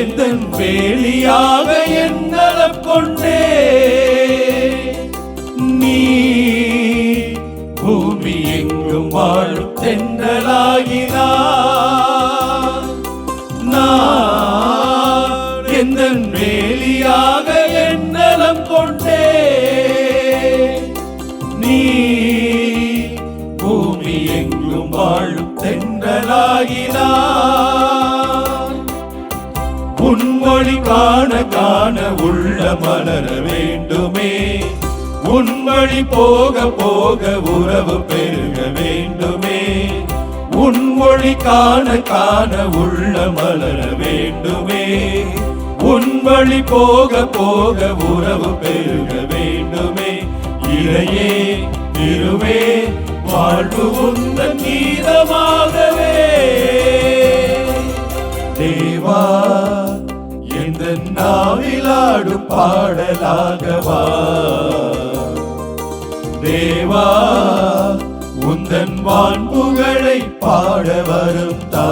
எந்த வேலியாக என்னலம் கொண்டே? நீ பூமி எங்கும் வாழும் தென்றலாகினார். நான் எந்த வேலியாக என்னலம் கொண்டே? நீ பூமி எங்கும் வாழும் தென்றலாகினார். ஒளி காண காண உள்ள மலர வேண்டுமே. உன்வழி போக போக உறவு பெருக வேண்டுமே. உன்மொழி காண காண உள்ள மலர வேண்டுமே. உன்வழி போக போக உறவு பெருக வேண்டுமே. இறையே திருவே வாழ்வு உந்த கீதமாகவே. தேவா எந்த நாவிலாடும் பாடலாகவா? தேவா உந்தன் வான்புகளை பாட வரும் தா